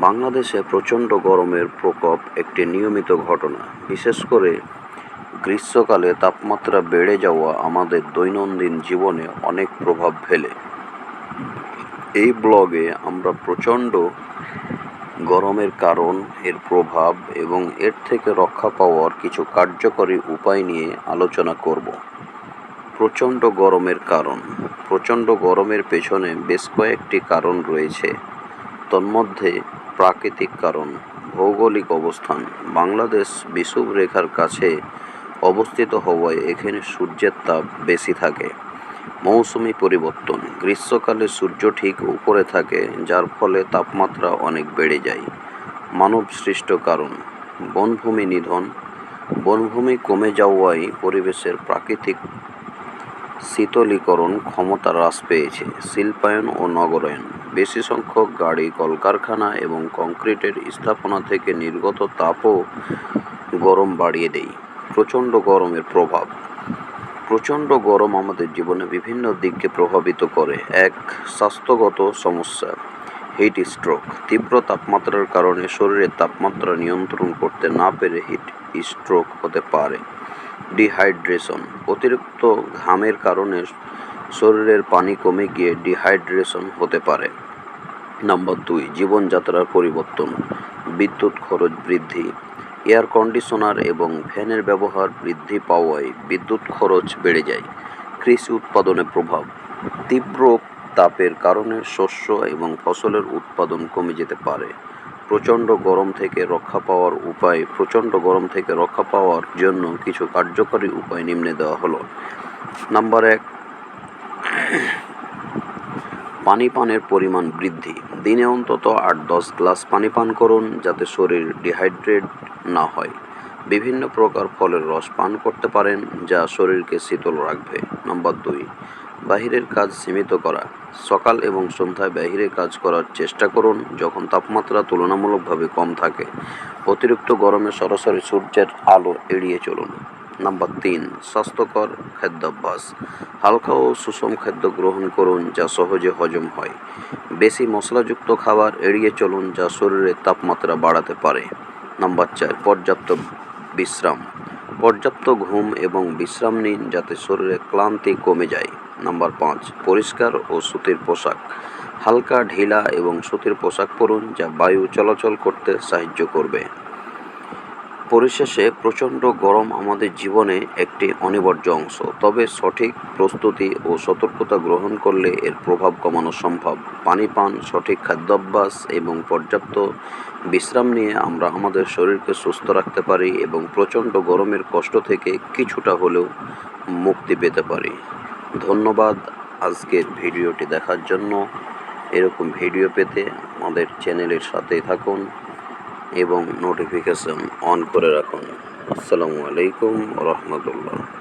বাংলাদেশে প্রচণ্ড গরমের প্রকোপ একটি নিয়মিত ঘটনা। বিশেষ করে গ্রীষ্মকালে তাপমাত্রা বেড়ে যাওয়া আমাদের দৈনন্দিন জীবনে অনেক প্রভাব ফেলে। এই ব্লগে আমরা প্রচণ্ড গরমের কারণ, এর প্রভাব এবং এর থেকে রক্ষা পাওয়ার কিছু কার্যকরী উপায় নিয়ে আলোচনা করব। প্রচণ্ড গরমের কারণ। প্রচণ্ড গরমের পেছনে বেশ কয়েকটি কারণ রয়েছে। তন্মধ্যে প্রাকৃতিক কারণ, ভৌগোলিক অবস্থান। বাংলাদেশ বিষুবরেখার কাছে অবস্থিত হওয়ায় এখানে সূর্যের তাপ বেশি থাকে। মৌসুমি পরিবর্তন, গ্রীষ্মকালে সূর্য ঠিক উপরে থাকে, যার ফলে তাপমাত্রা অনেক বেড়ে যায়। মানব সৃষ্ট কারণ, বনভূমি নিধন। বনভূমি কমে যাওয়ায় পরিবেশের প্রাকৃতিক শীতলীকরণ ক্ষমতা হ্রাস পেয়েছে। শিল্পায়ন ও নগরায়ন। বেশি সংখ্যক গাড়ি, কলকারখানা এবং কংক্রিটের স্থাপনা থেকে নির্গত তাপও গরম বাড়িয়ে দেয়। প্রচণ্ড গরমের প্রভাব। প্রচণ্ড গরম আমাদের জীবনে বিভিন্ন দিককে প্রভাবিত করে। এক স্বাস্থ্যগত সমস্যা হিট স্ট্রোক তীব্র তাপমাত্রার কারণে শরীরের তাপমাত্রা নিয়ন্ত্রণ করতে না পেরে হিট স্ট্রোক হতে পারে। ডিহাইড্রেশন অতিরিক্ত ঘামের কারণে শরীরের পানি কমে গিয়ে ডিহাইড্রেশন হতে পারে। নাম্বার দুই, জীবনযাত্রার পরিবর্তন। বিদ্যুৎ খরচ বৃদ্ধি। এয়ার কন্ডিশনার এবং ফ্যানের ব্যবহার বৃদ্ধি পাওয়ায় বিদ্যুৎ খরচ বেড়ে যায়। কৃষি উৎপাদনে প্রভাব। তীব্র তাপের কারণে শস্য এবং ফসলের উৎপাদন কমে যেতে পারে। প্রচণ্ড গরম থেকে রক্ষা পাওয়ার উপায় প্রচণ্ড গরম থেকে রক্ষা পাওয়ার জন্য কিছু কার্যকরী উপায় নিম্নে দেওয়া হলো। নাম্বার এক পানি পানের পরিমাণ বৃদ্ধি। দিনে অন্তত আট দশ গ্লাস পানি পান করুন যাতে শরীর ডিহাইড্রেট না হয়। বিভিন্ন প্রকার ফলের রস পান করতে পারেন যা শরীরকে শীতল রাখবে। নম্বর দুই, বাহিরের কাজ সীমিত করা। সকাল এবং সন্ধ্যায় বাহিরে কাজ করার চেষ্টা করুন যখন তাপমাত্রা তুলনামূলকভাবে কম থাকে। অতিরিক্ত গরমে সরাসরি সূর্যের আলো এড়িয়ে চলুন। নাম্বার তিন, স্বাস্থ্যকর খাদ্যাভ্যাস। হালকা ও সুষম খাদ্য গ্রহণ করুন যা সহজে হজম হয়। বেশি মশলাযুক্ত খাবার এড়িয়ে চলুন যা শরীরের তাপমাত্রা বাড়াতে পারে। নাম্বার চার, পর্যাপ্ত বিশ্রাম। পর্যাপ্ত ঘুম এবং বিশ্রাম নিন যাতে শরীরে ক্লান্তি কমে যায়। নাম্বার পাঁচ, পরিষ্কার ও সুতির পোশাক। হালকা ঢিলা এবং সুতির পোশাক পরুন যা বায়ু চলাচল করতে সাহায্য করবে। পরিশেষে প্রচণ্ড গরম আমাদের জীবনে একটি অনিবার্য অংশ। তবে সঠিক প্রস্তুতি ও সতর্কতা গ্রহণ করলে এর প্রভাব কমানো সম্ভব। পানি পান, সঠিক খাদ্যাভ্যাস এবং পর্যাপ্ত বিশ্রাম নিয়ে আমরা আমাদের শরীরকে সুস্থ রাখতে পারি এবং প্রচণ্ড গরমের কষ্ট থেকে কিছুটা হলেও মুক্তি পেতে পারি। ধন্যবাদ আজকের ভিডিওটি দেখার জন্য। এরকম ভিডিও পেতে আমাদের চ্যানেলের সাথেই থাকুন। এবং নোটিফিকেশন অন করে রাখুন। আসসালামু আলাইকুম রহমতুল্লাহ।